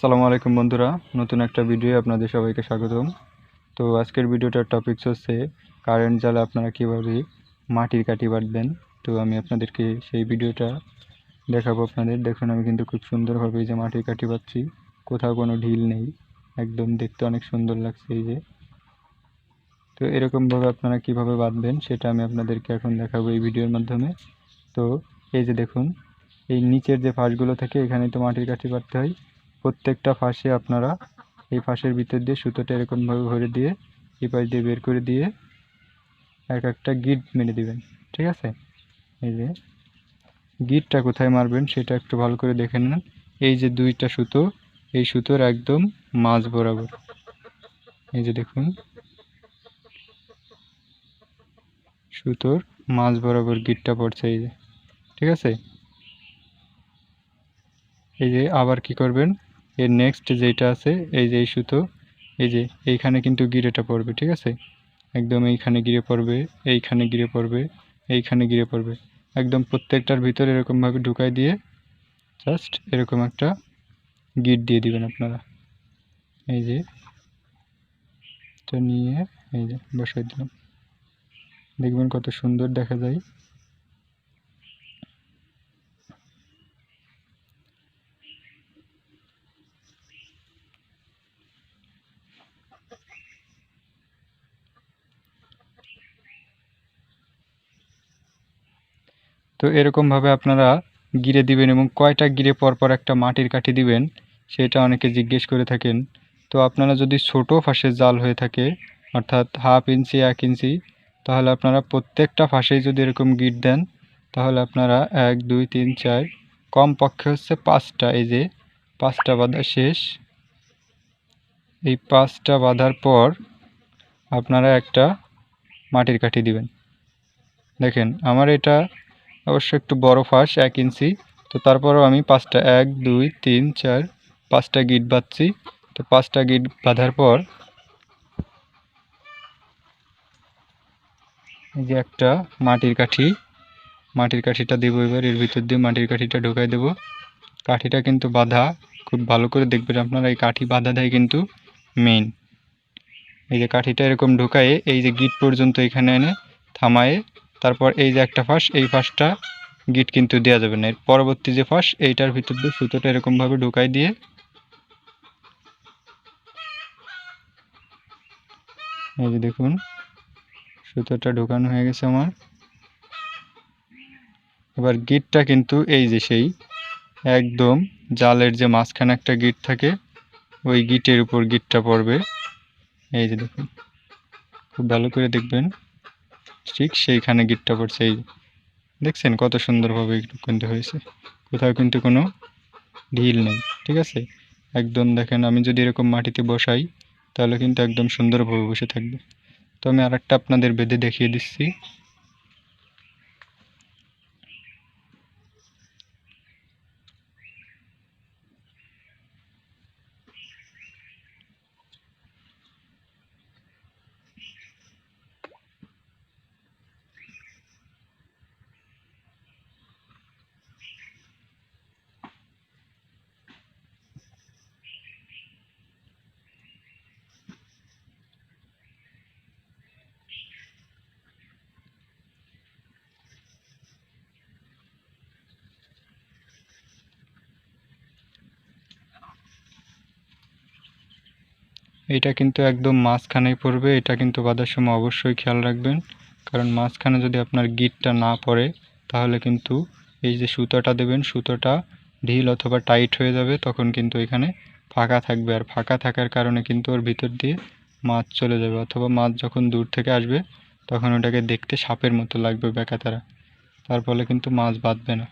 সালামু আলাইকুম বন্ধুরা, নতুন একটা ভিডিও আপনাদের সবাইকে স্বাগতম। তো আজকের ভিডিওটার টপিকস হচ্ছে কারেন্ট জালে আপনারা কীভাবে মাটির কাটি বাঁধবেন? তো আমি আপনাদেরকে সেই ভিডিওটা দেখাবো আপনাদের। দেখুন, আমি কিন্তু খুব সুন্দরভাবে যে মাটির কাটি বাঁধছি, কোথাও কোনো ঢিল নেই, একদম দেখতে অনেক সুন্দর লাগছে এই যে। তো এরকমভাবে আপনারা কীভাবে বাঁধবেন সেটা আমি আপনাদেরকে এখন দেখাবো এই ভিডিওর মাধ্যমে। তো এই যে দেখুন, এই নিচের যে ফাঁসগুলো থাকে, এখানে তো মাটির কাঠি বাঁধতে হয়। প্রত্যেকটা ফাঁসে আপনারা এই ফাঁসের ভিতর দিয়ে সুতোটা এরকমভাবে ভরে দিয়ে এই পাশ দিয়ে বের করে দিয়ে এক একটা গিট মেরে দিবেন, ঠিক আছে? এই যে গিটটা কোথায় মারবেন সেটা একটু ভালো করে দেখে নেন। এই যে দুইটা সুতো, এই সুতোর একদম মাঝ বরাবর। এই যে দেখুন, সুতোর মাঝ বরাবর গিটটা পড়ছে এই যে, ঠিক আছে? এই যে আবার কি করবেন? এর নেক্সট যেটা আছে, এই যে এই সুতো, এই যে এইখানে কিন্তু গিরেটা পড়বে, ঠিক আছে? একদম এইখানে গিরে পড়বে, এইখানে গিরে পড়বে, এইখানে গিরে পড়বে। একদম প্রত্যেকটার ভিতরে এরকমভাবে ঢুকাই দিয়ে জাস্ট এরকম একটা গিট দিয়ে দিবেন আপনারা। এই যে এটা নিয়ে, এই যে বসাই দিলাম। দেখবেন কত সুন্দর দেখা যায়। তো এরকমভাবে আপনারা গিরে দিবেন এবং কয়টা গিরে পরপর একটা মাটির কাঠি দিবেন, সেটা অনেকে জিজ্ঞেস করে থাকেন। তো আপনারা যদি ছোট ফাঁসের জাল হয়ে থাকে, অর্থাৎ হাফ ইঞ্চি, এক ইঞ্চি, তাহলে আপনারা প্রত্যেকটা ফাঁসেই যদি এরকম গিট দেন, তাহলে আপনারা এক, দুই, তিন, চার কম পক্ষে হচ্ছে পাঁচটা, এই যে পাঁচটা বাঁধা শেষ। এই পাঁচটা বাঁধার পর আপনারা একটা মাটির কাঠি দিবেন। দেখেন, আমার এটা অবশ্য একটু বড় ফাঁস, এক ইঞ্চি। তো তারপরেও আমি পাঁচটা, এক, দুই, তিন, চার, পাঁচটা গিট বাঁধছি। তো পাঁচটা গিট বাঁধার পর এই যে একটা মাটির কাঠি, মাটির কাঠিটা দেবো এবার, এর ভিতর দিয়ে মাটির কাঠিটা ঢোকাই দেবো। কাঠিটা কিন্তু বাঁধা, খুব ভালো করে দেখবেন আপনারা, এই কাঠি বাঁধা দেয় কিন্তু মেইন এই যে কাঠিটা এরকম ঢোকায়ে, এই যে গিট পর্যন্ত এখানে এনে থামায়ে তারপর এই যে একটা ফাঁস, এই ফাঁসটা গিট কিন্তু দেওয়া যাবে না। পরবর্তী যে ফাঁস, এইটার ভিতর দিয়ে সুতোটা এরকমভাবে ঢুকাই দিয়ে এই যে দেখুন, সুতোটা ঢোকানো হয়ে গেছে আমার। এবার গিটটা কিন্তু এই যে সেই, একদম জালের যে মাঝখানে একটা গিট থাকে, ওই গিটের উপর গিটটা পড়বে। এই যে দেখুন, খুব ভালো করে দেখবেন। ঠিক সেইখানে গিটটা পড়ছে, এই দেখছেন কত সুন্দরভাবে কিন্তু হয়েছে। কোথাও কিন্তু কোনো ঢিল নেই, ঠিক আছে? একদম দেখেন, আমি যদি এরকম মাটিতে বসাই, তাহলে কিন্তু একদম সুন্দরভাবে বসে থাকবে। তো আমি আরেকটা আপনাদের বেঁধে দেখিয়ে দিচ্ছি। এটা কিন্তু একদম মাঝখানেই পড়বে, এটা কিন্তু বাঁধার সময় অবশ্যই খেয়াল রাখবেন। কারণ মাঝখানে যদি আপনার গিটটা না পড়ে, তাহলে কিন্তু এই যে সুতোটা দেবেন, সুতোটা ঢিল অথবা টাইট হয়ে যাবে, তখন কিন্তু এখানে ফাঁকা থাকবে। আর ফাঁকা থাকার কারণে কিন্তু ওর ভিতর দিয়ে মাছ চলে যাবে অথবা মাছ যখন দূর থেকে আসবে, তখন ওটাকে দেখতে সাপের মতো লাগবে বেকাতারা। তার ফলে কিন্তু মাছ বাঁধবে না।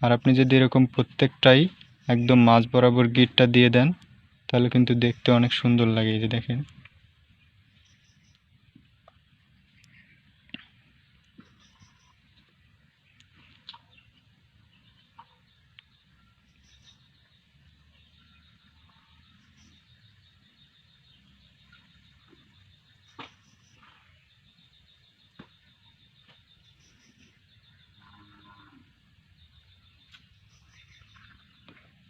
আর আপনি যদি এরকম প্রত্যেকটাই একদম মাছ বরাবর গিটটা দিয়ে দেন তাহলে কিন্তু দেখতে অনেক সুন্দর লাগে এই যে দেখেন।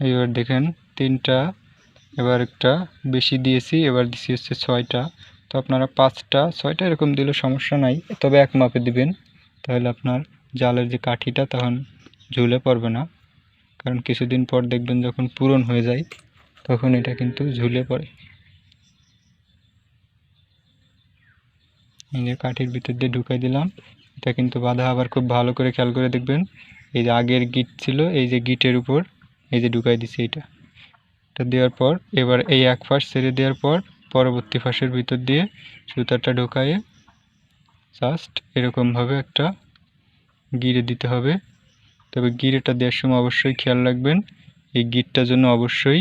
এইবার দেখেন তিনটা এবার একটা বেশি দিয়েছি, এবার দিছি হচ্ছে ছয়টা। তো আপনারা পাঁচটা, ছয়টা এরকম দিলে সমস্যা নাই, তবে এক মাপে দিবেন। তাহলে আপনার জালের যে কাঠিটা তখন ঝুলে পড়বে না। কারণ কিছুদিন পর দেখবেন যখন পূরণ হয়ে যায়, তখন এটা কিন্তু ঝুলে পড়ে। এই যে কাঠির ভিতর দিয়ে ঢুকাই দিলাম, এটা কিন্তু বাধা। আবার খুব ভালো করে খেয়াল করে দেখবেন, এই যে আগের গিট ছিল, এই যে গিটের উপর, এই যে ঢুকাই দিছি এটা। এটা দেওয়ার পর, এবার এই এক ফাঁস ছেড়ে দেওয়ার পর, পরবর্তী ফাঁসের ভিতর দিয়ে সুতাটা ঢোকায়ে জাস্ট এরকমভাবে একটা গিরে দিতে হবে। তবে গিরেটা দেওয়ার সময় অবশ্যই খেয়াল রাখবেন, এই গিটটার জন্য অবশ্যই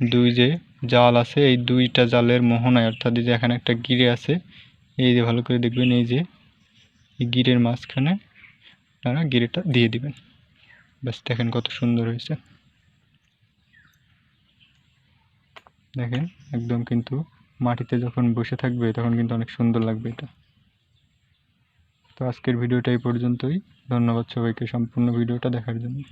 দুই যে জাল আছে, এই দুইটা জালের মোহনায়, অর্থাৎ এই যে এখানে একটা গিরে আছে, এই যে ভালো করে দেখবেন, এই যে এই গিরের মাঝখানে আপনারা গিরেটা দিয়ে দিবেন। ব্যাস, দেখেন কত সুন্দর হয়েছে। দেখেন, একদম কিন্তু মাটিতে যখন বসে থাকবে, তখন কিন্তু অনেক সুন্দর লাগবে এটা। তো আজকের ভিডিওটা এই পর্যন্তই। ধন্যবাদ সবাইকে সম্পূর্ণ ভিডিওটা দেখার জন্য।